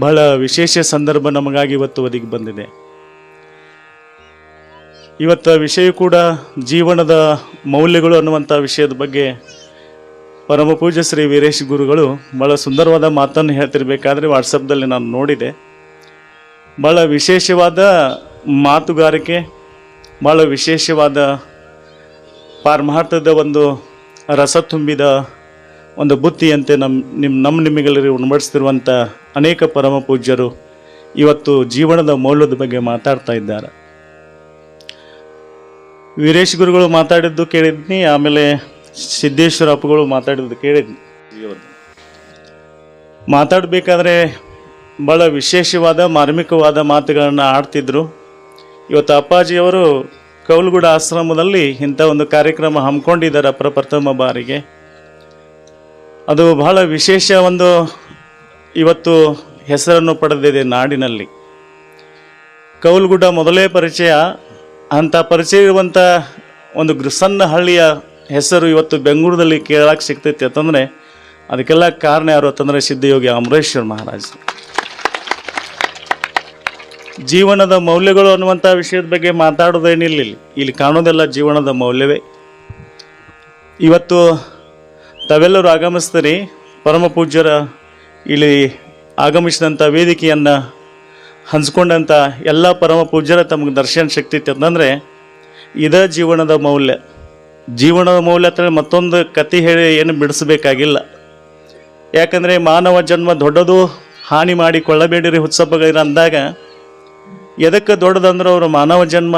ಬಹಳ ವಿಶೇಷ ಸಂದರ್ಭ ನಮಗಾಗಿ ಇವತ್ತು ಒದಗಿ ಬಂದಿದೆ. ಇವತ್ತ ವಿಷಯ ಕೂಡ ಜೀವನದ ಮೌಲ್ಯಗಳು ಅನ್ನುವಂಥ ವಿಷಯದ ಬಗ್ಗೆ ಪರಮ ಪೂಜ್ಯ ಶ್ರೀ ವೀರೇಶ್ ಗುರುಗಳು ಭಾಳ ಸುಂದರವಾದ ಮಾತನ್ನು ಹೇಳ್ತಿರ್ಬೇಕಾದ್ರೆ ವಾಟ್ಸಪ್ದಲ್ಲಿ ನಾನು ನೋಡಿದೆ. ಭಾಳ ವಿಶೇಷವಾದ ಮಾತುಗಾರಿಕೆ ಭಾಳ ವಿಶೇಷವಾದ ಪಾರಮಾರ್ಥದ ಒಂದು ರಸ ತುಂಬಿದ ಒಂದು ಬುತ್ತಿಯಂತೆ ನಮ್ಮ ನಿಮ್ಮ ನಮ್ಮ ನಿಮಗೆಲ್ಲರಿಗೂ ಉಣಬಡಿಸ್ತಿರುವಂಥ ಅನೇಕ ಪರಮ ಪೂಜ್ಯರು ಇವತ್ತು ಜೀವನದ ಮೌಲ್ಯದ ಬಗ್ಗೆ ಮಾತಾಡ್ತಾ ಇದ್ದಾರೆ. ವೀರೇಶ್ ಗುರುಗಳು ಮಾತಾಡಿದ್ದು ಕೇಳಿದ್ನಿ, ಆಮೇಲೆ ಸಿದ್ದೇಶ್ವರ ಅಪ್ಪಗಳು ಮಾತಾಡಿದ್ದು ಕೇಳಿದ್ನಿ. ಮಾತಾಡಬೇಕಾದ್ರೆ ಭಾಳ ವಿಶೇಷವಾದ, ಮಾರ್ಮಿಕವಾದ ಮಾತುಗಳನ್ನು ಆಡ್ತಿದ್ರು. ಇವತ್ತು ಅಪ್ಪಾಜಿಯವರು ಕೌಲ್ಗುಡ ಆಶ್ರಮದಲ್ಲಿ ಇಂಥ ಒಂದು ಕಾರ್ಯಕ್ರಮ ಹಮ್ಮಿಕೊಂಡಿದ್ದಾರೆ ಪ್ರಪ್ರಥಮ ಬಾರಿಗೆ. ಅದು ಬಹಳ ವಿಶೇಷ ಒಂದು ಇವತ್ತು ಹೆಸರನ್ನು ಪಡೆದಿದೆ ನಾಡಿನಲ್ಲಿ. ಕೌಲ್ಗುಡ್ಡ ಮೊದಲೇ ಪರಿಚಯ, ಅಂಥ ಪರಿಚಯ ಇರುವಂಥ ಒಂದು ಸಣ್ಣ ಹಳ್ಳಿಯ ಹೆಸರು ಇವತ್ತು ಬೆಂಗಳೂರಿನಲ್ಲಿ ಕೇಳಕ್ಕೆ ಸಿಗ್ತೈತಿ ಅಂತಂದರೆ ಅದಕ್ಕೆಲ್ಲ ಕಾರಣ ಯಾರು ಅಂತಂದರೆ ಸಿದ್ಧಯೋಗಿ ಅಮರೇಶ್ವರ ಮಹಾರಾಜ್. ಜೀವನದ ಮೌಲ್ಯಗಳು ಅನ್ನುವಂಥ ವಿಷಯದ ಬಗ್ಗೆ ಮಾತಾಡೋದೇನಿಲ್ಲ ಇಲ್ಲಿ ಕಾಣೋದೆಲ್ಲ ಜೀವನದ ಮೌಲ್ಯವೇ. ಇವತ್ತು ತಾವೆಲ್ಲರೂ ಆಗಮಿಸ್ತೀರಿ. ಪರಮ ಪೂಜ್ಯರ ಇಲ್ಲಿ ಆಗಮಿಸಿದಂಥ ವೇದಿಕೆಯನ್ನು ಹಂಚ್ಕೊಂಡಂಥ ಎಲ್ಲ ಪರಮ ಪೂಜ್ಯರ ತಮಗೆ ದರ್ಶನ ಶಕ್ತಿ ಅಂತಂದರೆ ಇದೇ ಜೀವನದ ಮೌಲ್ಯ. ಜೀವನದ ಮೌಲ್ಯ ಅಂತ ಮತ್ತೊಂದು ಕತೆ ಹೇಳಿ ಏನು ಬಿಡಿಸಬೇಕಾಗಿಲ್ಲ. ಯಾಕಂದರೆ ಮಾನವ ಜನ್ಮ ದೊಡ್ಡದು ಹಾನಿ ಮಾಡಿಕೊಳ್ಳಬೇಡಿರಿ ಉತ್ಸವಗಳಿರ ಅಂದಾಗ, ಎದಕ್ಕೆ ದೊಡ್ಡದಂದ್ರೆ ಅವರು ಮಾನವ ಜನ್ಮ,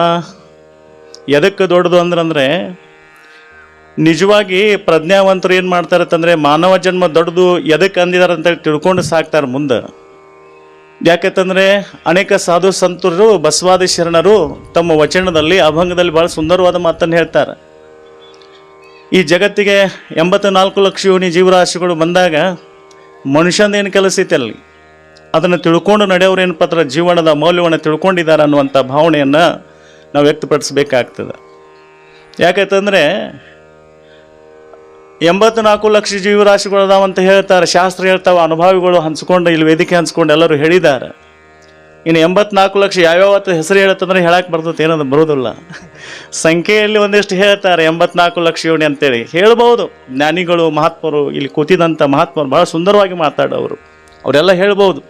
ಎದಕ್ಕೆ ದೊಡ್ಡದು ಅಂದ್ರೆ ನಿಜವಾಗಿ ಪ್ರಜ್ಞಾವಂತರು ಏನು ಮಾಡ್ತಾರೆ ಅಂತಂದರೆ ಮಾನವ ಜನ್ಮ ದೊಡ್ಡದು ಎದಕ್ಕೆ ಅಂದಿದ್ದಾರೆ ಅಂತೇಳಿ ತಿಳ್ಕೊಂಡು ಸಾಕ್ತಾರೆ ಮುಂದೆ. ಯಾಕಂತಂದರೆ ಅನೇಕ ಸಾಧು ಸಂತರು, ಬಸವಾದಿ ಶರಣರು ತಮ್ಮ ವಚನದಲ್ಲಿ, ಅಭಂಗದಲ್ಲಿ ಭಾಳ ಸುಂದರವಾದ ಮಾತನ್ನು ಹೇಳ್ತಾರೆ. ಈ ಜಗತ್ತಿಗೆ ಎಂಬತ್ತು ನಾಲ್ಕು ಲಕ್ಷ ಯೋನಿ ಜೀವರಾಶಿಗಳು ಬಂದಾಗ ಮನುಷ್ಯನೇನು ಕೆಲಸ ಐತೆ ಅಲ್ಲಿ? ಅದನ್ನು ತಿಳ್ಕೊಂಡು ನಡೆಯೋರು ಏನು ಪತ್ರ ಜೀವನದ ಮೌಲ್ಯವನ್ನು ತಿಳ್ಕೊಂಡಿದ್ದಾರೆ ಅನ್ನುವಂಥ ಭಾವನೆಯನ್ನು ನಾವು ವ್ಯಕ್ತಪಡಿಸಬೇಕಾಗ್ತದೆ. ಯಾಕಂತಂದರೆ ಎಂಬತ್ನಾಲ್ಕು ಲಕ್ಷ ಜೀವರಾಶಿಗಳು ಅದಾವಂತ ಹೇಳ್ತಾರೆ. ಶಾಸ್ತ್ರ ಹೇಳ್ತಾವೆ, ಅನುಭವಿಗಳು ಹಂಚ್ಕೊಂಡು, ಇಲ್ಲಿ ವೇದಿಕೆ ಹಂಚ್ಕೊಂಡು ಎಲ್ಲರೂ ಹೇಳಿದ್ದಾರೆ. ಇನ್ನು ಎಂಬತ್ನಾಲ್ಕು ಲಕ್ಷ ಯಾವ್ಯಾವ ಹೆಸರು ಹೇಳತ್ತಂದ್ರೆ ಹೇಳಕ್ಕೆ ಬರ್ತದೆ ಏನದು ಬರೋದಿಲ್ಲ. ಸಂಖ್ಯೆಯಲ್ಲಿ ಒಂದಿಷ್ಟು ಹೇಳ್ತಾರೆ, ಎಂಬತ್ನಾಲ್ಕು ಲಕ್ಷ ಯೋಣಿ ಅಂತೇಳಿ. ಹೇಳ್ಬೋದು, ಜ್ಞಾನಿಗಳು, ಮಹಾತ್ಮರು, ಇಲ್ಲಿ ಕೂತಿದಂಥ ಮಹಾತ್ಮರು ಭಾಳ ಸುಂದರವಾಗಿ ಮಾತಾಡೋರು. ಅವರೆಲ್ಲ ಹೇಳ್ಬೋದು.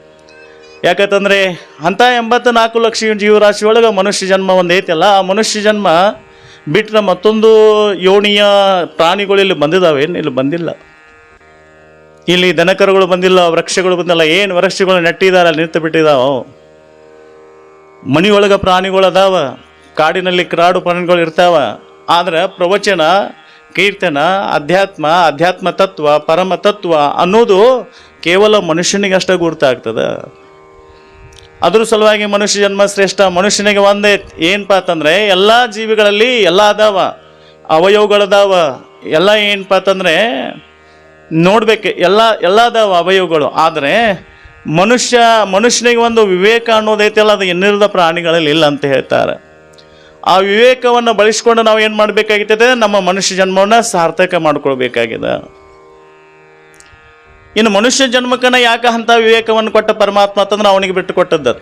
ಯಾಕಂತಂದರೆ, ಅಂಥ ಎಂಬತ್ನಾಲ್ಕು ಲಕ್ಷ ಜೀವರಾಶಿ ಒಳಗೆ ಮನುಷ್ಯ ಜನ್ಮ ಒಂದು ಆ ಮನುಷ್ಯ ಜನ್ಮ ಬಿಟ್ಟರೆ ಮತ್ತೊಂದು ಯೋಣಿಯ ಪ್ರಾಣಿಗಳು ಇಲ್ಲಿ ಬಂದಿದ್ದಾವೆ ಏನು ಇಲ್ಲಿ ಬಂದಿಲ್ಲ. ಇಲ್ಲಿ ದನಕರುಗಳು ಬಂದಿಲ್ಲ, ವೃಕ್ಷಗಳು ಬಂದಿಲ್ಲ. ಏನು ವೃಕ್ಷಗಳು ನೆಟ್ಟಿದ್ದಾರೆ ನಿಂತು ಬಿಟ್ಟಿದ್ದಾವೆ ಮನೆಯೊಳಗೆ ಪ್ರಾಣಿಗಳು ಅದಾವ. ಕಾಡಿನಲ್ಲಿ ಕ್ರಾಡು ಪ್ರಾಣಿಗಳು ಇರ್ತಾವ. ಆದರೆ ಪ್ರವಚನ, ಕೀರ್ತನ, ಅಧ್ಯಾತ್ಮ ಅಧ್ಯಾತ್ಮ ತತ್ವ, ಪರಮ ತತ್ವ ಅನ್ನೋದು ಕೇವಲ ಮನುಷ್ಯನಿಗಷ್ಟೇ ಗುರ್ತಾಗ್ತದೆ. ಅದ್ರ ಸಲುವಾಗಿ ಮನುಷ್ಯ ಜನ್ಮ ಶ್ರೇಷ್ಠ, ಮನುಷ್ಯನಿಗೆ ಒಂದೇ. ಏನಪ್ಪ ಅಂತಂದರೆ, ಎಲ್ಲ ಜೀವಿಗಳಲ್ಲಿ ಎಲ್ಲ ಅದಾವ ಅವಯವಗಳದಾವ ಎಲ್ಲ ಏನಪ್ಪ ಅಂತಂದರೆ, ನೋಡ್ಬೇಕು, ಎಲ್ಲ ಎಲ್ಲ ಅದಾವ ಅವಯವಗಳು. ಆದರೆ, ಮನುಷ್ಯ, ಮನುಷ್ಯನಿಗೆ ಒಂದು ವಿವೇಕ ಅನ್ನೋದೈತಲ್ಲ, ಅದು ಇನ್ನಿರದ ಪ್ರಾಣಿಗಳಲ್ಲಿ ಇಲ್ಲ ಅಂತ ಹೇಳ್ತಾರೆ. ಆ ವಿವೇಕವನ್ನು ಬಳಸ್ಕೊಂಡು ನಾವು ಏನು ಮಾಡಬೇಕಾಗಿತ್ತದೆ ನಮ್ಮ ಮನುಷ್ಯ ಜನ್ಮವನ್ನು ಸಾರ್ಥಕ ಮಾಡ್ಕೊಳ್ಬೇಕಾಗಿದೆ. ಇನ್ನು ಮನುಷ್ಯ ಜನ್ಮಕ್ಕನ ಯಾಕೆ ಅಂಥ ವಿವೇಕವನ್ನು ಕೊಟ್ಟ ಪರಮಾತ್ಮ ಅಂತಂದ್ರೆ ಅವನಿಗೆ ಬಿಟ್ಟು ಕೊಟ್ಟದ್ದು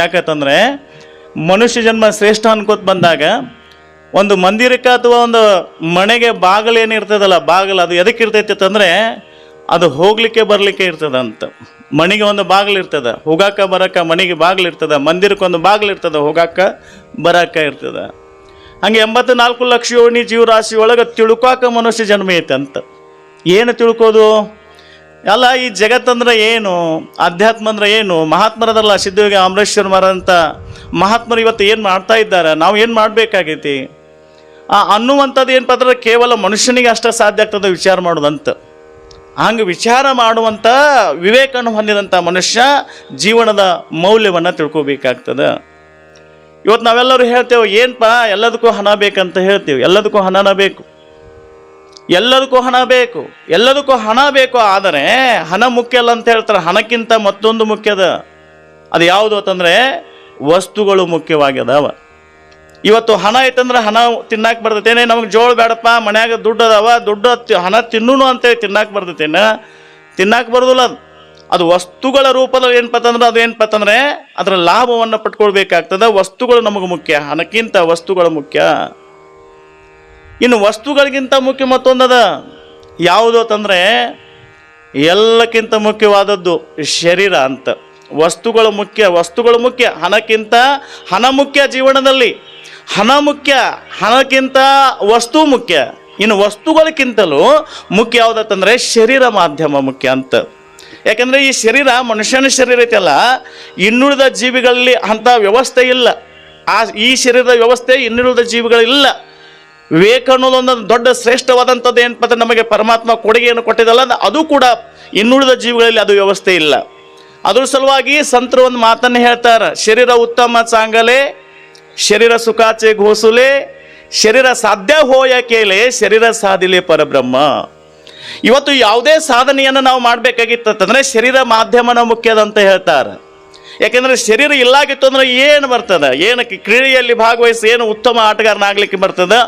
ಯಾಕಂತಂದರೆ ಮನುಷ್ಯ ಜನ್ಮ ಶ್ರೇಷ್ಠ ಅನ್ಕೋತ ಬಂದಾಗ ಒಂದು ಮಂದಿರಕ್ಕೆ ಅಥವಾ ಒಂದು ಮನೆಗೆ ಬಾಗಿಲು ಏನಿರ್ತದಲ್ಲ ಬಾಗಿಲು ಅದು ಎದಕ್ಕೆ ಇರ್ತೈತಿ ಅಂತಂದರೆ ಅದು ಹೋಗ್ಲಿಕ್ಕೆ ಬರಲಿಕ್ಕೆ ಇರ್ತದಂತ. ಮನೆಗೆ ಒಂದು ಬಾಗಿಲು ಇರ್ತದೆ, ಹೋಗಾಕ ಬರಕ ಮನೆಗೆ ಬಾಗಿಲು ಇರ್ತದೆ, ಮಂದಿರಕ್ಕೆ ಒಂದು ಬಾಗಿಲು ಇರ್ತದೆ, ಹೋಗಾಕ ಬರಾಕ ಇರ್ತದೆ. ಹಂಗೆ ಎಂಬತ್ತು ನಾಲ್ಕು ಲಕ್ಷ ಯೋನಿ ಜೀವರಾಶಿ ಒಳಗೆ ತಿಳ್ಕೊಕ ಮನುಷ್ಯ ಜನ್ಮ ಐತೆ ಅಂತ. ಏನು ತಿಳ್ಕೋದು? ಅಲ್ಲ, ಈ ಜಗತ್ತಂದ್ರೆ ಏನು? ಅಧ್ಯಾತ್ಮ ಅಂದ್ರೆ ಏನು? ಮಹಾತ್ಮರದಲ್ಲ, ಸಿದ್ಧಯೋಗಿ ಅಮರೇಶ್ವರ ಮರಂತ ಮಹಾತ್ಮರು ಇವತ್ತು ಏನು ಮಾಡ್ತಾ ಇದ್ದಾರೆ? ನಾವು ಏನು ಮಾಡಬೇಕಾಗೈತಿ? ಆ, ಅನ್ನುವಂಥದ್ದು ಏನಪ್ಪ ಅಂದ್ರೆ ಕೇವಲ ಮನುಷ್ಯನಿಗೆ ಅಷ್ಟೇ ಸಾಧ್ಯ ಆಗ್ತದೆ ವಿಚಾರ ಮಾಡೋದಂತ. ಹಂಗೆ ವಿಚಾರ ಮಾಡುವಂಥ ವಿವೇಕವನ್ನು ಹೊಂದಿದಂಥ ಮನುಷ್ಯ ಜೀವನದ ಮೌಲ್ಯವನ್ನು ತಿಳ್ಕೊಬೇಕಾಗ್ತದೆ. ಇವತ್ತು ನಾವೆಲ್ಲರೂ ಹೇಳ್ತೇವೆ ಏನಪ್ಪ ಎಲ್ಲದಕ್ಕೂ ಹಣ ಬೇಕಂತ ಹೇಳ್ತೀವಿ. ಎಲ್ಲದಕ್ಕೂ ಹಣನ ಬೇಕು. ಎಲ್ಲದಕ್ಕೂ ಹಣ ಬೇಕು, ಎಲ್ಲದಕ್ಕೂ ಹಣ ಬೇಕು, ಆದರೆ ಹಣ ಮುಖ್ಯ ಅಲ್ಲ ಅಂತ ಹೇಳ್ತಾರೆ. ಹಣಕ್ಕಿಂತ ಮತ್ತೊಂದು ಮುಖ್ಯದ ಅದು ಯಾವುದು ಅಂತಂದರೆ ವಸ್ತುಗಳು ಮುಖ್ಯವಾಗ್ಯದವ ಇವತ್ತು ಹಣ ಐತಂದ್ರೆ ಹಣ ತಿನ್ನಕ್ಕೆ ಬರ್ತೈತೇನೆ ನಮಗೆ ಜೋಳ ಬೇಡಪ್ಪ, ಮನ್ಯಾಗ ದುಡ್ಡು ಅದಾವ, ದುಡ್ಡು ಹಣ ತಿನ್ನೂನು ಅಂತೇಳಿ ತಿನ್ನಕ್ಕೆ ಬರ್ತೈತೇನ? ತಿನ್ನಕ್ಕೆ ಬರೋದಿಲ್ಲ ಅದು. ಅದು ವಸ್ತುಗಳ ರೂಪದಲ್ಲಿ ಏನಪ್ಪ ಅಂತಂದ್ರೆ ಅದು ಏನಪ್ಪ ಅಂತಂದ್ರೆ ಅದರ ಲಾಭವನ್ನು ಪಟ್ಕೊಳ್ಬೇಕಾಗ್ತದೆ. ವಸ್ತುಗಳು ನಮಗೆ ಮುಖ್ಯ, ಹಣಕ್ಕಿಂತ ವಸ್ತುಗಳು ಮುಖ್ಯ. ಇನ್ನು ವಸ್ತುಗಳಿಗಿಂತ ಮುಖ್ಯ ಮತ್ತೊಂದದ ಯಾವುದು ಅಂತಂದರೆ ಎಲ್ಲಕ್ಕಿಂತ ಮುಖ್ಯವಾದದ್ದು ಶರೀರ ಅಂತ. ವಸ್ತುಗಳು ಮುಖ್ಯ ವಸ್ತುಗಳು ಮುಖ್ಯ, ಹಣಕ್ಕಿಂತ ಹಣ ಮುಖ್ಯ ಜೀವನದಲ್ಲಿ. ಹಣ ಮುಖ್ಯ, ಹಣಕ್ಕಿಂತ ವಸ್ತು ಮುಖ್ಯ. ಇನ್ನು ವಸ್ತುಗಳಕ್ಕಿಂತಲೂ ಮುಖ್ಯ ಯಾವುದಂತಂದ್ರೆ ಶರೀರ ಮಾಧ್ಯಮ ಮುಖ್ಯ ಅಂತ. ಯಾಕಂದರೆ ಈ ಶರೀರ ಮನುಷ್ಯನ ಶರೀರ ಐತಲ್ಲ, ಇನ್ನುಳಿದ ಜೀವಿಗಳಲ್ಲಿ ಅಂಥ ವ್ಯವಸ್ಥೆ ಇಲ್ಲ. ಆ ಈ ಶರೀರದ ವ್ಯವಸ್ಥೆ ಇನ್ನುಳಿದ ಜೀವಿಗಳಿಲ್ಲ. ವಿವೇಕ ಅನ್ನೋದೊಂದು ದೊಡ್ಡ ಶ್ರೇಷ್ಠವಾದಂಥದ್ದು ಏನಪ್ಪ ನಮಗೆ ಪರಮಾತ್ಮ ಕೊಡುಗೆಯನ್ನು ಕೊಟ್ಟಿದ್ದಲ್ಲ, ಅದು ಕೂಡ ಇನ್ನುಳಿದ ಜೀವಿಗಳಲ್ಲಿ ಅದು ವ್ಯವಸ್ಥೆ ಇಲ್ಲ. ಅದ್ರ ಸಲುವಾಗಿ ಸಂತರು ಒಂದು ಮಾತನ್ನು ಹೇಳ್ತಾರೆ, ಶರೀರ ಉತ್ತಮ ಚಾಂಗಲೆ ಶರೀರ ಸುಖಾಚೆ ಘೋಸುಲೆ, ಶರೀರ ಸಾಧ್ಯ ಹೋಯ ಕೇಲೆ ಶರೀರ ಸಾಧಿಲೆ ಪರಬ್ರಹ್ಮ. ಇವತ್ತು ಯಾವುದೇ ಸಾಧನೆಯನ್ನು ನಾವು ಮಾಡಬೇಕಾಗಿತ್ತಂದ್ರೆ ಶರೀರ ಮಾಧ್ಯಮನ ಮುಖ್ಯದ ಅಂತ ಹೇಳ್ತಾರೆ. ಯಾಕೆಂದ್ರೆ ಶರೀರ ಇಲ್ಲಾಗಿತ್ತು ಅಂದ್ರೆ ಏನು ಬರ್ತದೆ? ಏನಕ್ಕೆ? ಕ್ರೀಡೆಯಲ್ಲಿ ಭಾಗವಹಿಸಿ ಏನು ಉತ್ತಮ ಆಟಗಾರನಾಗ್ಲಿಕ್ಕೆ ಬರ್ತದೆ?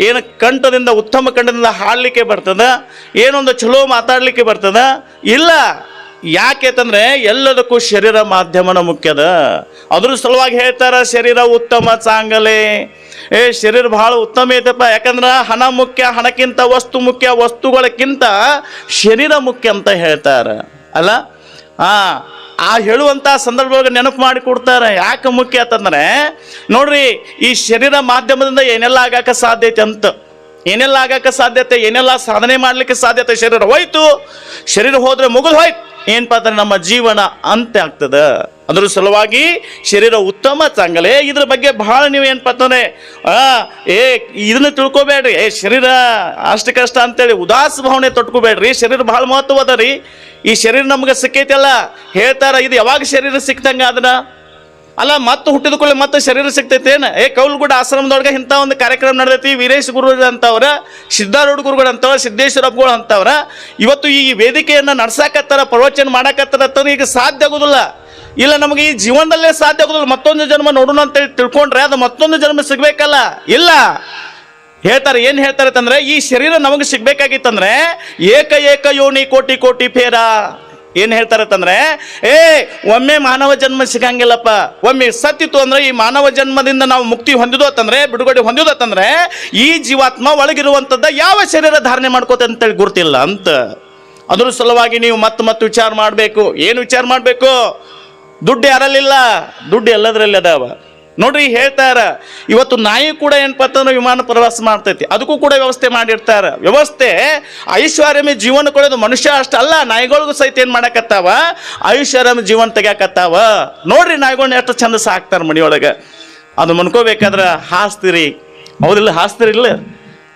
ಏನು ಕಂಠದಿಂದ, ಉತ್ತಮ ಕಂಠದಿಂದ ಹಾಡಲಿಕ್ಕೆ ಬರ್ತದ? ಏನೊಂದು ಚಲೋ ಮಾತಾಡಲಿಕ್ಕೆ ಬರ್ತದ? ಇಲ್ಲ. ಯಾಕೆ ಅಂತಂದ್ರೆ ಎಲ್ಲದಕ್ಕೂ ಶರೀರ ಮಾಧ್ಯಮನ ಮುಖ್ಯದ. ಅದ್ರ ಸಲುವಾಗಿ ಹೇಳ್ತಾರ, ಶರೀರ ಉತ್ತಮ ಚಾಂಗಲೆ. ಏ, ಶರೀರ ಭಾಳ ಉತ್ತಮ ಐತಪ್ಪ. ಯಾಕಂದ್ರೆ ಹಣ ಮುಖ್ಯ, ಹಣಕ್ಕಿಂತ ವಸ್ತು ಮುಖ್ಯ, ವಸ್ತುಗಳಕ್ಕಿಂತ ಶರೀರ ಮುಖ್ಯ ಅಂತ ಹೇಳ್ತಾರ. ಅಲ್ಲ? ಆ ಆ ಹೇಳುವಂಥ ಸಂದರ್ಭದೊಳಗೆ ನೆನಪು ಮಾಡಿ ಕೊಡ್ತಾರೆ. ಯಾಕೆ ಮುಖ್ಯ ಅಂತಂದ್ರೆ, ನೋಡ್ರಿ, ಈ ಶರೀರ ಮಾಧ್ಯಮದಿಂದ ಏನೆಲ್ಲ ಆಗಾಕ ಸಾಧ್ಯತೆ ಅಂತ. ಏನೆಲ್ಲ ಆಗಕ್ಕೆ ಸಾಧ್ಯತೆ? ಏನೆಲ್ಲ ಸಾಧನೆ ಮಾಡ್ಲಿಕ್ಕೆ ಸಾಧ್ಯತೆ? ಶರೀರ ಹೋಯ್ತು. ಶರೀರ ಹೋದ್ರೆ ಮುಗಿದು ಹೋಯ್ತು. ಏನಪ್ಪ ಅಂದ್ರೆ ನಮ್ಮ ಜೀವನ ಅಂತ್ಯ ಆಗ್ತದ. ಅದ್ರ ಸಲುವಾಗಿ ಶರೀರ ಉತ್ತಮ ಚಾಂಗಲೆ ಇದ್ರ ಬಗ್ಗೆ ಬಹಳ ನೀವು ಏನಪ್ಪ ಆ, ಏ, ಇದನ್ನ ತಿಳ್ಕೊಬೇಡ್ರಿ. ಏ, ಶರೀರ ಅಷ್ಟು ಕಷ್ಟ ಅಂತೇಳಿ ಉದಾಸ ಭಾವನೆ ತೊಟ್ಕೋಬೇಡ್ರಿ. ಶರೀರ ಬಹಳ ಅದ ರೀ. ಈ ಶರೀರ ನಮ್ಗೆ ಸಿಕ್ಕೈತಲ್ಲ. ಹೇಳ್ತಾರ, ಇದು ಯಾವಾಗ ಶರೀರ ಸಿಕ್ತಂಗ ಅದನ್ನ? ಅಲ್ಲ, ಮತ್ತೆ ಹುಟ್ಟಿದ ಕೂಡಲೇ ಮತ್ತೆ ಶರೀರ ಸಿಗ್ತೈತೇನು ಏ ಕೌಲ್ಗುಡ ಆಶ್ರಮದೊಳಗೆ ಇಂಥ ಒಂದು ಕಾರ್ಯಕ್ರಮ ನಡೆದೈತಿ, ವೀರೇಶ್ ಗುರು ಅಂತವ್ರ, ಸಿದ್ಧಾರೂಢ ಗುರುಗಳು ಅಂತವ್ರ, ಸಿದ್ದೇಶ್ವರ ಅಪ್ಪಗಳು ಅಂತವ್ರ. ಇವತ್ತು ಈ ವೇದಿಕೆಯನ್ನು ನಡ್ಸಾಕತ್ತಾರ, ಪ್ರವಚನ ಮಾಡಾಕತ್ತಾರ ಅಂತಂದ್ರೆ ಈಗ ಸಾಧ್ಯ ಆಗೋದಿಲ್ಲ. ಇಲ್ಲ, ನಮಗೆ ಈ ಜೀವನದಲ್ಲೇ ಸಾಧ್ಯ ಆಗೋದಿಲ್ಲ. ಮತ್ತೊಂದು ಜನ್ಮ ನೋಡೋಣ ಅಂತೇಳಿ ತಿಳ್ಕೊಂಡ್ರೆ ಅದು ಮತ್ತೊಂದು ಜನ್ಮ ಸಿಗ್ಬೇಕಲ್ಲ? ಇಲ್ಲ. ಹೇಳ್ತಾರೆ, ಏನು ಹೇಳ್ತಾರೆ ಅಂತಂದ್ರೆ, ಈ ಶರೀರ ನಮಗೆ ಸಿಗ್ಬೇಕಾಗಿತ್ತಂದ್ರೆ ಏಕ ಏಕ ಯೋನಿ ಕೋಟಿ ಕೋಟಿ ಫೇರ. ಏನು ಹೇಳ್ತಾರೆ ಅಂತಂದ್ರೆ ಏ, ಒಮ್ಮೆ ಮಾನವ ಜನ್ಮ ಸಿಗಂಗಿಲ್ಲಪ್ಪ. ಒಮ್ಮೆ ಸತ್ತಿತ್ತು ಅಂದ್ರೆ ಈ ಮಾನವ ಜನ್ಮದಿಂದ ನಾವು ಮುಕ್ತಿ ಹೊಂದಿದ್ದು ಅಂತಂದ್ರೆ, ಬಿಡುಗಡೆ ಹೊಂದಿದ್ದು ಅಂತಂದ್ರೆ, ಈ ಜೀವಾತ್ಮ ಒಳಗಿರುವಂಥದ್ದು ಯಾವ ಶರೀರ ಧಾರಣೆ ಮಾಡ್ಕೋತ ಅಂತೇಳಿ ಗುರ್ತಿಲ್ಲ ಅಂತ. ಅದ್ರ ಸಲುವಾಗಿ ನೀವು ಮತ್ತೆ ಮತ್ತೆ ವಿಚಾರ ಮಾಡಬೇಕು. ಏನು ವಿಚಾರ ಮಾಡಬೇಕು? ದುಡ್ಡು ಯಾರಲ್ಲಿಲ್ಲ? ದುಡ್ಡು ಎಲ್ಲದರಲ್ಲಿ ಅದಾವ. ನೋಡ್ರಿ ಹೇಳ್ತಾರ, ಇವತ್ತು ನಾಯಿ ಕೂಡ ಏನಪ್ಪ ಅಂತಂದ್ರೆ ವಿಮಾನ ಪ್ರವಾಸ ಮಾಡ್ತೈತಿ. ಅದಕ್ಕೂ ಕೂಡ ವ್ಯವಸ್ಥೆ ಮಾಡಿರ್ತಾರ. ವ್ಯವಸ್ಥೆ, ಐಶ್ವರ್ಯಮಿ ಜೀವನ ಕೊಡೋದು ಮನುಷ್ಯ ಅಷ್ಟಲ್ಲ ನಾಯಿಗಳಿಗೂ ಸಹಿತ ಏನು ಮಾಡಕತ್ತಾವ? ಐಶ್ವರ್ಯಮಿ ಜೀವನ ತೆಗ್ಯಾಕತ್ತಾವ. ನೋಡ್ರಿ ನಾಯಿಗಳನ್ನ ಎಷ್ಟು ಚಂದ ಸಾಕ್ತಾರ ಮನೆಯೊಳಗೆ. ಅದು ಮನ್ಕೋಬೇಕಾದ್ರೆ ಹಾಸ್ತಿರಿ. ಹೌದಿಲ್ಲ ಹಾಸ್ತಿರಿಲ್ಲ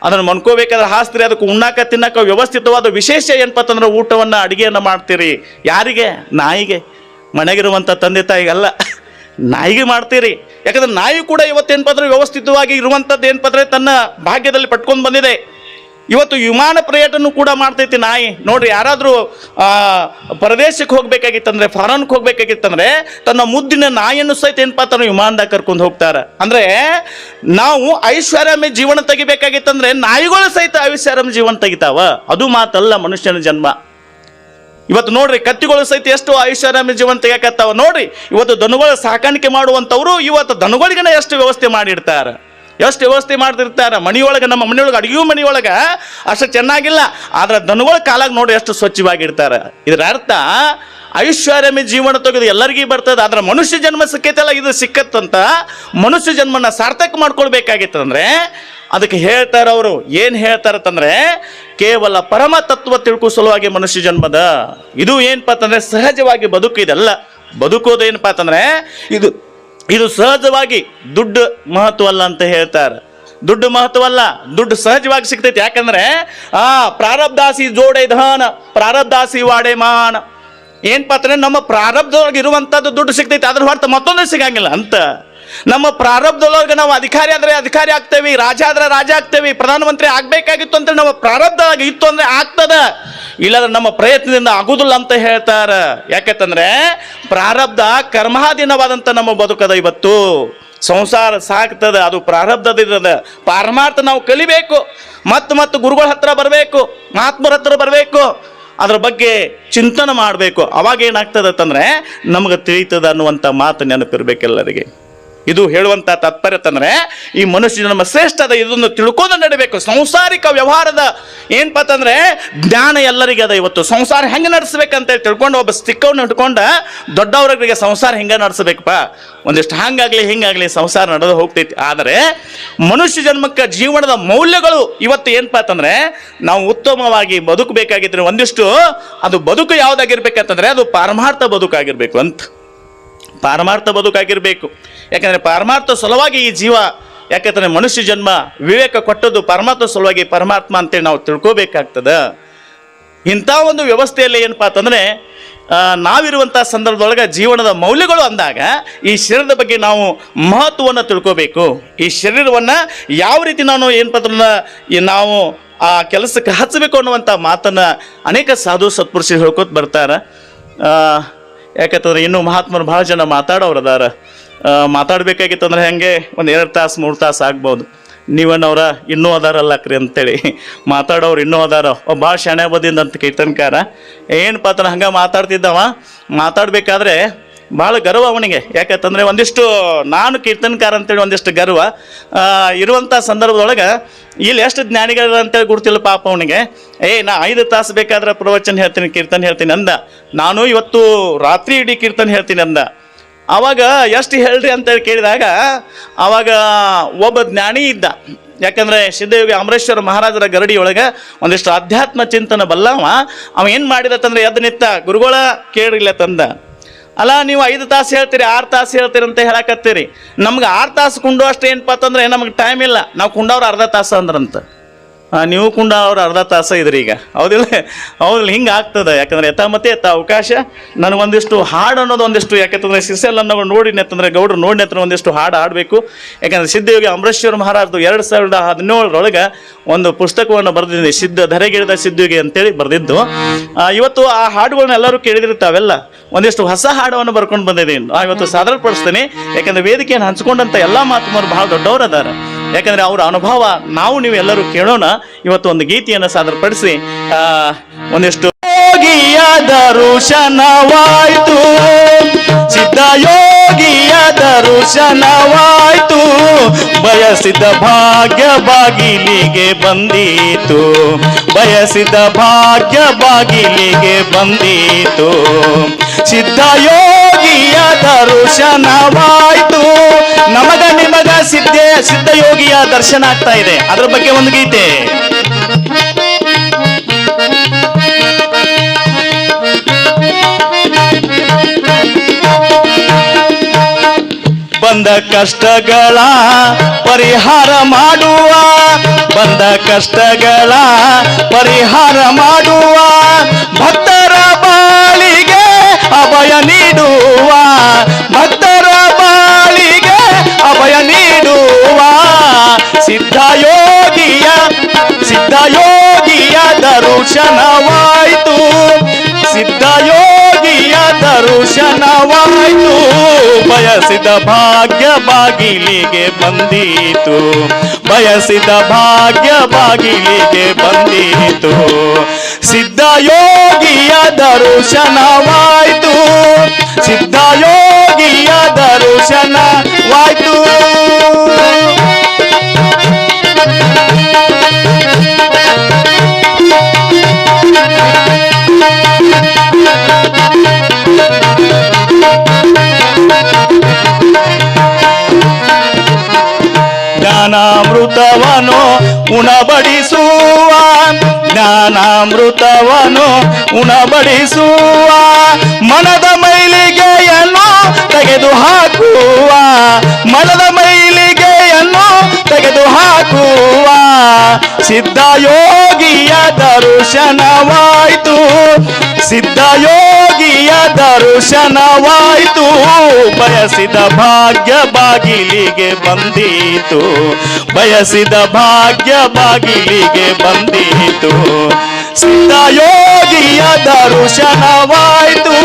ಅದನ್ನು ಮನ್ಕೋಬೇಕಾದ್ರೆ ಹಾಸ್ತಿರಿ, ಅದಕ್ಕೆ ಉಣ್ಣಾಕ, ತಿನ್ನಕ ವ್ಯವಸ್ಥಿತವಾದ ವಿಶೇಷ ಏನಪ್ಪ ಅಂತಂದ್ರೆ ಊಟವನ್ನು, ಅಡಿಗೆಯನ್ನು ಮಾಡ್ತೀರಿ. ಯಾರಿಗೆ? ನಾಯಿಗೆ. ಮನೆಗಿರುವಂಥ ತಂದೆ ತಾಯಿಗಲ್ಲ. ನಾಯಿಗೆ ಮಾಡ್ತೀರಿ. ಯಾಕಂದ್ರೆ ನಾಯಿ ಕೂಡ ಇವತ್ತೇನಪ್ಪ ವ್ಯವಸ್ಥಿತವಾಗಿ ಇರುವಂಥದ್ದು ಏನಪ್ಪ ತನ್ನ ಭಾಗ್ಯದಲ್ಲಿ ಪಟ್ಕೊಂಡು ಬಂದಿದೆ. ಇವತ್ತು ವಿಮಾನ ಪರ್ಯಟನೆ ಕೂಡ ಮಾಡ್ತೈತಿ ನಾಯಿ. ನೋಡ್ರಿ, ಯಾರಾದರೂ ಪರದೇಶಕ್ಕೆ ಹೋಗ್ಬೇಕಾಗಿತ್ತಂದ್ರೆ ಫಾರನ್ಗೆ ಹೋಗ್ಬೇಕಾಗಿತ್ತಂದ್ರೆ ತನ್ನ ಮುದ್ದಿನ ನಾಯಿಯನ್ನು ಸಹಿತ ಏನಪ್ಪ ಅಂತಂದ್ರೆ ವಿಮಾನದಾಗ ಕರ್ಕೊಂಡು ಹೋಗ್ತಾರೆ. ಅಂದ್ರೆ, ನಾವು ಐಶ್ವರ್ಯಮಯ ಜೀವನ ತೆಗಿಬೇಕಾಗಿತ್ತಂದ್ರೆ, ನಾಯಿಗಳು ಸಹಿತ ಐಶ್ವರ್ಯಮ ಜೀವನ ತೆಗಿತಾವ. ಅದು ಮಾತಲ್ಲ ಮನುಷ್ಯನ ಜನ್ಮ. ಇವತ್ತು ನೋಡ್ರಿ, ಕತ್ತಿಗಳು ಸಹಿತ ಎಷ್ಟು ಐಶ್ವರ್ಯಮಯ ಜೀವನ ತೆಗಿಯಕತ್ತಾವ ನೋಡ್ರಿ. ಇವತ್ತು ದನಗಳ ಸಾಕಾಣಿಕೆ ಮಾಡುವಂಥವ್ರು ಇವತ್ತು ದನಗಳಿಗನ ಎಷ್ಟು ವ್ಯವಸ್ಥೆ ಮಾಡಿರ್ತಾರೆ. ಎಷ್ಟು ವ್ಯವಸ್ಥೆ ಮಾಡ್ತಿರ್ತಾರೆ. ಮನೆಯೊಳಗೆ, ನಮ್ಮ ಮನೆಯೊಳಗೆ ಅಡುಗೆ ಮನೆಯೊಳಗೆ ಅಷ್ಟು ಚೆನ್ನಾಗಿಲ್ಲ. ಆದ್ರೆ ದನಗಳ ಕಾಲಾಗ ನೋಡಿ ಎಷ್ಟು ಸ್ವಚ್ಛವಾಗಿರ್ತಾರೆ. ಇದರ ಅರ್ಥ, ಐಶ್ವರ್ಯಮಿ ಜೀವನ ತೆಗೆದು ಎಲ್ಲರಿಗೂ ಬರ್ತದೆ. ಆದ್ರೆ ಮನುಷ್ಯ ಜನ್ಮ ಸಿಕ್ಕೈತಲ್ಲ, ಇದು ಸಿಕ್ಕತ್ತಂತ ಮನುಷ್ಯ ಜನ್ಮನ ಸಾರ್ಥಕ ಮಾಡ್ಕೊಳ್ಬೇಕಾಗಿತ್ತಂದ್ರೆ ಅದಕ್ಕೆ ಹೇಳ್ತಾರೆ ಅವರು. ಏನು ಹೇಳ್ತಾರಂತಂದ್ರೆ ಕೇವಲ ಪರಮ ತತ್ವ ತಿಳ್ಕೋ ಸಲುವಾಗಿ ಮನುಷ್ಯ ಜನ್ಮದ, ಇದು ಏನಪ್ಪ ಅಂತಂದ್ರೆ ಸಹಜವಾಗಿ ಬದುಕು ಇದೆಲ್ಲ. ಬದುಕೋದು ಏನಪ್ಪ ಅಂತಂದ್ರೆ, ಇದು ಇದು ಸಹಜವಾಗಿ ದುಡ್ಡು ಮಹತ್ವ ಅಲ್ಲ ಅಂತ ಹೇಳ್ತಾರೆ. ದುಡ್ಡು ಮಹತ್ವ ಅಲ್ಲ ದುಡ್ಡು ಸಹಜವಾಗಿ ಸಿಗ್ತೈತಿ. ಯಾಕಂದ್ರೆ, ಆ ಪ್ರಾರಬ್ಧಾಸಿ ಜೋಡೆ ಧಾನ, ಪ್ರಾರಬ್ಧಾಸಿ ವಾಡೆ ಮಾನ. ಏನಪ್ಪ ಅಂತಂದ್ರೆ, ನಮ್ಮ ಪ್ರಾರಬ್ಧದೊಳಗೆ ಇರುವಂಥದ್ದು ದುಡ್ಡು ಸಿಗ್ತೈತಿ. ಅದ್ರ ಹೊರತು ಮತ್ತೊಂದು ಸಿಗಂಗಿಲ್ಲ ಅಂತ. ನಮ್ಮ ಪ್ರಾರಬ್ಧದೊಳಗೆ ನಾವು ಅಧಿಕಾರಿ ಆದರೆ ಅಧಿಕಾರಿ ಆಗ್ತೇವೆ, ರಾಜ ಆದರೆ ರಾಜ ಆಗ್ತೇವೆ, ಪ್ರಧಾನಮಂತ್ರಿ ಆಗಬೇಕಾಗಿತ್ತು ಅಂದ್ರೆ ನಮ್ಮ ಪ್ರಾರಬ್ಧ ಇತ್ತು ಅಂದ್ರೆ ಆಗ್ತದ. ಇಲ್ಲಾದ್ರೆ ನಮ್ಮ ಪ್ರಯತ್ನದಿಂದ ಆಗುದಿಲ್ಲ ಅಂತ ಹೇಳ್ತಾರ. ಯಾಕಂತಂದ್ರೆ ಪ್ರಾರಬ್ಧ ಕರ್ಮಾಧೀನವಾದಂಥ ನಮ್ಮ ಬದುಕದ ಇವತ್ತು. ಸಂಸಾರ ಸಾಕ್ತದ ಅದು ಪ್ರಾರಬ್ಧದ ಪಾರಮಾರ್ಥ ನಾವು ಕಲಿಬೇಕು. ಮತ್ತು ಮತ್ತು ಗುರುಗಳ ಹತ್ರ ಬರಬೇಕು, ಮಹಾತ್ಮರ ಹತ್ರ ಬರಬೇಕು. ಅದ್ರ ಬಗ್ಗೆ ಚಿಂತನೆ ಮಾಡಬೇಕು. ಅವಾಗ ಏನಾಗ್ತದೆ ಅಂತಂದ್ರೆ ನಮಗೆ ತಿಳಿತದ ಅನ್ನುವಂಥ ಮಾತು ನೆನಪಿರ್ಬೇಕೆಲ್ಲರಿಗೆ. ಇದು ಹೇಳುವಂತ ತಾತ್ಪರ್ಯ ತಂದ್ರೆ ಈ ಮನುಷ್ಯ ನಮ್ಮ ಶ್ರೇಷ್ಠದ ಇದನ್ನು ತಿಳ್ಕೊಂಡು ನಡಬೇಕು. ಸಂಸಾರಿಕ ವ್ಯವಹಾರದ ಏನಪ್ಪ ತಂದ್ರೆ ಜ್ಞಾನ ಎಲ್ಲರಿಗೆ ಅದ ಇವತ್ತು. ಸಂಸಾರ ಹೆಂಗೆ ನಡೆಸ್ಬೇಕಂತ ಹೇಳಿ ತಿಳ್ಕೊಂಡು ಒಬ್ಬ ಸ್ಟಿಕ್ಕವನ್ನು ಇಟ್ಕೊಂಡ ದೊಡ್ಡವರಿಗೆ ಸಂಸಾರ ಹೆಂಗೆ ನಡೆಸ್ಬೇಕಪ್ಪ? ಒಂದಿಷ್ಟು ಹಂಗಾಗ್ಲಿ, ಹಿಂಗಾಗ್ಲಿ ಸಂಸಾರ ನಡೆದು ಹೋಗ್ತೈತಿ. ಆದರೆ ಮನುಷ್ಯ ಜನ್ಮಕ್ಕೆ ಜೀವನದ ಮೌಲ್ಯಗಳು ಇವತ್ತು ಏನಪ್ಪ ಅಂತಂದ್ರೆ ನಾವು ಉತ್ತಮವಾಗಿ ಬದುಕಬೇಕಾಗಿದ್ರೆ ಒಂದಿಷ್ಟು ಅದು ಬದುಕು ಯಾವ್ದಾಗಿರ್ಬೇಕಂತಂದ್ರೆ ಅದು ಪಾರಮಾರ್ಥ ಬದುಕಾಗಿರ್ಬೇಕು ಅಂತ. ಪಾರಮಾರ್ಥ ಬದುಕಾಗಿರಬೇಕು. ಯಾಕಂದರೆ ಪರಮಾತ್ಮ ಸಲುವಾಗಿ ಈ ಜೀವ, ಯಾಕಂದ್ರೆ ಮನುಷ್ಯ ಜನ್ಮ ವಿವೇಕ ಕೊಟ್ಟದ್ದು ಪರಮಾತ್ಮ ಸಲುವಾಗಿ ಪರಮಾತ್ಮ ಅಂತೇಳಿ ನಾವು ತಿಳ್ಕೋಬೇಕಾಗ್ತದೆ. ಇಂಥ ಒಂದು ವ್ಯವಸ್ಥೆಯಲ್ಲಿ ಏನಪ್ಪ ಅಂತಂದರೆ ನಾವಿರುವಂಥ ಸಂದರ್ಭದೊಳಗೆ ಜೀವನದ ಮೌಲ್ಯಗಳು ಅಂದಾಗ ಈ ಶರೀರದ ಬಗ್ಗೆ ನಾವು ಮಹತ್ವವನ್ನು ತಿಳ್ಕೋಬೇಕು. ಈ ಶರೀರವನ್ನು ಯಾವ ರೀತಿ ನಾನು ಏನಪ್ಪ ನಾವು ಆ ಕೆಲಸಕ್ಕೆ ಹಚ್ಚಬೇಕು ಅನ್ನುವಂಥ ಮಾತನ್ನು ಅನೇಕ ಸಾಧು ಸತ್ಪುರುಷರು ಹೇಳ್ಕೊತ ಬರ್ತಾರೆ. ಯಾಕಂತಂದ್ರೆ ಇನ್ನೂ ಮಹಾತ್ಮರು ಭಾಳ ಜನ ಮಾತಾಡೋರು ಅದಾರ ಆ, ಮಾತಾಡ್ಬೇಕಾಗಿತ್ತಂದ್ರೆ ಹೆಂಗೆ ಒಂದು ಎರಡು ತಾಸು ಮೂರು ತಾಸು ಆಗ್ಬೋದು. ನೀವನ್ನವ್ರ ಇನ್ನೂ ಅದಾರಲ್ಲ ಅಕ್ರಿ ಅಂತೇಳಿ. ಮಾತಾಡೋರು ಇನ್ನೂ ಅದಾರ. ಭಾಳ ಶಾಣೆ ಬದಿಂದ ಅಂತ ಕೀರ್ತನಕಾರ. ಏನು ಪಾತ್ರ ಹಂಗೆ ಮಾತಾಡ್ತಿದ್ದವ? ಮಾತಾಡಬೇಕಾದ್ರೆ ಭಾಳ ಗರ್ವ ಅವನಿಗೆ. ಯಾಕಂತಂದರೆ ಒಂದಿಷ್ಟು ನಾನು ಕೀರ್ತನಕಾರ ಅಂತೇಳಿ ಒಂದಿಷ್ಟು ಗರ್ವ. ಇರುವಂಥ ಸಂದರ್ಭದೊಳಗೆ ಇಲ್ಲಿ ಎಷ್ಟು ಜ್ಞಾನಿಗಳ ಅಂತೇಳಿ ಗುರ್ತಿಲ್ಲ ಪಾಪ ಅವನಿಗೆ. ಏ ನಾ ಐದು ತಾಸು ಬೇಕಾದ್ರೆ ಪ್ರವಚನ ಹೇಳ್ತೀನಿ ಕೀರ್ತನೆ ಹೇಳ್ತೀನಿ ಅಂದ. ನಾನು ಇವತ್ತು ರಾತ್ರಿ ಇಡೀ ಕೀರ್ತನೆ ಹೇಳ್ತೀನಿ ಅಂದ. ಅವಾಗ ಎಷ್ಟು ಹೇಳ್ರಿ ಅಂತ ಕೇಳಿದಾಗ, ಅವಾಗ ಒಬ್ಬ ಜ್ಞಾನಿ ಇದ್ದ. ಯಾಕಂದ್ರೆ ಸಿದ್ಧಯೋಗಿ ಅಮರೇಶ್ವರ ಮಹಾರಾಜರ ಗರಡಿಯೊಳಗೆ ಒಂದಿಷ್ಟು ಅಧ್ಯಾತ್ಮ ಚಿಂತನೆ ಬಲ್ಲವ. ಅವ ಏನು ಮಾಡಿದತ್ತಂದ್ರೆ ಎದ್ದು ನಿತ್ತ ಗುರುಗಳ ಕೇಳಿಲ್ಲ ತಂದ. ಅಲ್ಲ, ನೀವು ಐದು ತಾಸು ಹೇಳ್ತೀರಿ, ಆರು ತಾಸು ಹೇಳ್ತೀರಿ ಅಂತ ಹೇಳಕತ್ತೀರಿ. ನಮ್ಗೆ ಆರು ತಾಸು ಕುಂಡು ಅಷ್ಟು ಏನಪ್ಪ ಅಂತಂದ್ರೆ ನಮಗೆ ಟೈಮ್ ಇಲ್ಲ. ನಾವು ಕುಂಡವ್ರು ಅರ್ಧ ತಾಸು ಅಂದ್ರಂತ. ನೀವು ಕುಂಡ ಅವ್ರು ಅರ್ಧ ತಾಸ ಇದ್ರಿ ಈಗ. ಹೌದಿಲ್ಲ? ಹೌದಿಲ್ಲ, ಹಿಂಗೆ ಆಗ್ತದೆ. ಯಾಕಂದ್ರೆ ಮತ್ತೆ ಯಥ ಅವಕಾಶ. ನನಗೊಂದಿಷ್ಟು ಹಾಡು ಅನ್ನೋದು ಒಂದಿಷ್ಟು ಯಾಕಂತಂದ್ರೆ ಸಿಸೆಲ್ ಅನ್ನೋ ನೋಡಿ ನೆತ್ತಂದ್ರೆ, ಗೌಡ್ರು ನೋಡಿ ನೆತ್ತ ಒಂದಿಷ್ಟು ಹಾಡು ಆಡಬೇಕು ಯಾಕಂದ್ರೆ ಸಿದ್ಧಯೋಗಿ ಅಮರೇಶ್ವರ ಮಹಾರಾಜರು ಎರಡು ಸಾವಿರದ ಹದಿನೇಳರೊಳಗೆ ಒಂದು ಪುಸ್ತಕವನ್ನು ಬರೆದಿದ್ದೀನಿ ಸಿದ್ಧ ಧರೆಗಿಳಿದ ಸಿದ್ಧಯೋಗಿ ಅಂತೇಳಿ ಬರೆದಿದ್ದು. ಇವತ್ತು ಆ ಹಾಡುಗಳನ್ನ ಎಲ್ಲರೂ ಕೇಳಿದಿರ್ತಾವೆಲ್ಲ, ಒಂದಿಷ್ಟು ಹೊಸ ಹಾಡವನ್ನು ಬರ್ಕೊಂಡು ಬಂದಿದ್ದೀನಿ. ಇವತ್ತು ಸಾದರ ಪಡಿಸ್ತೀನಿ ಯಾಕಂದ್ರೆ ವೇದಿಕೆಯನ್ನು ಹಂಚ್ಕೊಂಡಂಥ ಎಲ್ಲ ಮಾತುಮರು ಬಹಳ ದೊಡ್ಡವರು ಅದಾರ ಯಾಕಂದ್ರೆ ಅವರ ಅನುಭವ ನಾವು ನೀವೆಲ್ಲರೂ ಕೇಳೋಣ. ಇವತ್ತು ಒಂದು ಗೀತೆಯನ್ನು ಸಾದರಪಡಿಸಿ ಆ, ಒಂದಿಷ್ಟು ಯೋಗಿಯ ದರುಶನವಾಯ್ತು ಸಿದ್ಧ ಯೋಗಿಯ ದರುಶನವಾಯ್ತು ಬಯಸಿದ ಭಾಗ್ಯ ಬಾಗಿಲಿಗೆ ಬಂದಿತು. ಬಯಸಿದ ಭಾಗ್ಯ ಬಾಗಿಲಿಗೆ ಬಂದಿತು. ಸಿದ್ಧ ಯೋಗಿಯ ದರ್ಶನವಾಯ್ತು. ನಮಗ ನಿಮಗ ಸಿದ್ಧ ಯೋಗಿಯ ದರ್ಶನ ಆಗ್ತಾ ಇದೆ. ಅದ್ರ ಬಗ್ಗೆ ಒಂದು ಗೀತೆ. ಬಂದ ಕಷ್ಟಗಳ ಪರಿಹಾರ ಮಾಡುವ, ಬಂದ ಕಷ್ಟಗಳ ಪರಿಹಾರ ಮಾಡುವ ಭಕ್ತರ ಭಕ್ತರ ಬಾಳಿಗೆ ಅಭಯ ನೀಡುವ ಸಿದ್ಧಯೋಗಿಯ ಸಿದ್ಧಯೋಗಿಯ ಸಿದ್ಧ ಯೋಗಿಯ ದರ್ಶನವಾಯಿತು. ಸಿದ್ಧ ಯೋಗಿಯ ದರ್ಶನವಾಯಿತು. ಬಯಸಿದ ಭಾಗ್ಯ ಬಾಗಿಲಿಗೆ ಬಂದೀತು. ಬಯಸಿದ ಭಾಗ್ಯ ಬಾಗಿಲಿಗೆ ಬಂದೀತು. ಸಿದ್ಧ ಯೋಗಿಯ ದರ್ಶನವಾಯ್ತು. ಸಿದ್ಧ ದರ್ಶನವಾಯಿತು. ಜ್ಞಾನಾಮೃತವನು ಉಣಬಡಿಸುವ ಜ್ಞಾನಾಮೃತವನು ಉಣಬಡಿಸುವ ಮನದ ಮೈಲಿಗೆಯನ್ನು ತೆಗೆದು ಹಾಕುವ ಮನದ ಮೈಲಿಗೆಯನ್ನು ತೆಗೆದು ಹಾಕುವ ಸಿದ್ಧ ಯೋಗಿಯ ದರ್ಶನವಾಯಿತು. ಸಿದ್ಧ ಯೋಗಿಯ ದರ್ಶನವಾಯಿತು. ಬಯಸಿದ ಭಾಗ್ಯ ಬಾಗಿಲಿಗೆ ಬಂದಿತು. ಬಯಸಿದ ಭಾಗ್ಯ ಬಾಗಿಲಿಗೆ ಯೋಗಿಯ ದರ್ಶನವಾಯಿತು.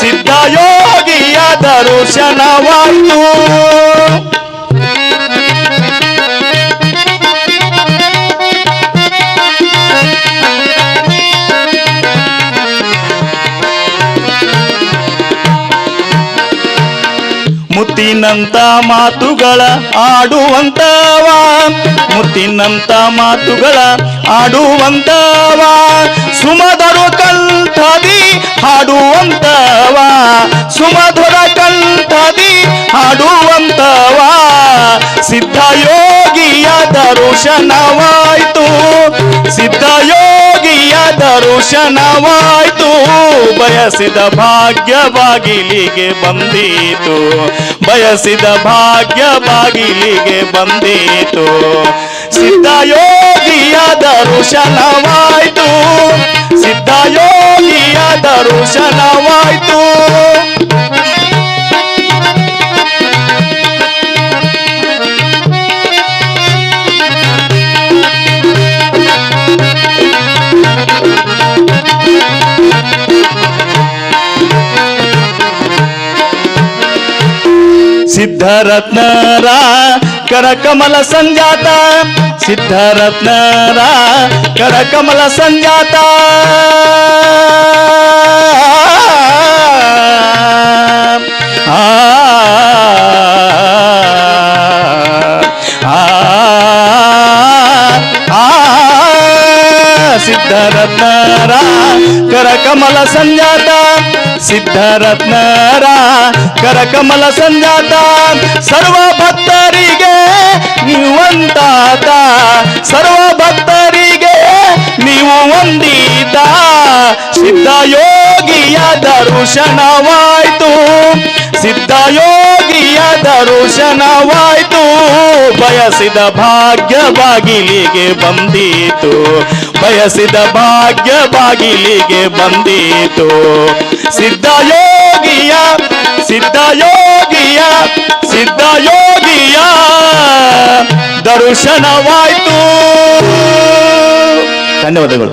ಸಿದ್ಧ ಯೋಗಿಯ ದರ್ಶನವಾಯಿತು. ಮುತ್ತಿನಂತ ಮಾತುಗಳ ಆಡುವಂತವ ಮುತ್ತಿನಂತ ಮಾತುಗಳ ಆಡುವಂತವ. ಸುಮಧುರ ಕಂಠದಿ ಹಾಡುವಂತವ, ಸುಮಧುರ ಕಂಠದಿ ಹಾಡುವಂತವ, ಸಿದ್ಧ ಯೋಗಿಯ ದರ್ಶನವಾಯ್ತು, ಸಿದ್ಧ ಯೋಗಿಯ ದರ್ಶನವಾಯ್ತು, ಬಯಸಿದ ಭಾಗ್ಯ ಬಾಗಿಲಿಗೆ ಬಂದೀತು, ಬಯಸಿದ ಭಾಗ್ಯ ಬಾಗಿಲಿಗೆ ಬಂದೀತು ಸಿದ್ಧ ಯೋಗಿಯ ದರ್ಶನವಾಯ್ತು ಸಿದ್ಧ ಯೋಗಿಯ कर कमल संजाता, सिद्धारत्न कर कमल संजाता। सिद्धारत्नारा कर कमल संजाता सिद्धारत्नारा कर कमल संजाता। सर्व भक्त ಭಕ್ತರಿಗೆ ಒಂದಾದ ಸರ್ವ ಭಕ್ತರಿಗೆ ನೀವು ಒಂದಿದ ಸಿದ್ಧ ಯೋಗಿಯ ದರ್ಶನವಾಯ್ತು. ಸಿದ್ಧ ಯೋಗಿಯ ದರ್ಶನವಾಯ್ತು. ಬಯಸಿದ ಭಾಗ್ಯ ಬಾಗಿಲಿಗೆ ಬಂದೀತು. ಬಯಸಿದ ಭಾಗ್ಯ ಬಾಗಿಲಿಗೆ ಬಂದೀತು. ಸಿದ್ಧ ಯೋಗಿಯ ಸಿದ್ಧ ಯೋಗಿಯ ಸಿದ್ಧ ಯೋಗಿಯ ದರ್ಶನವಾಯ್ತು. ಧನ್ಯವಾದಗಳು.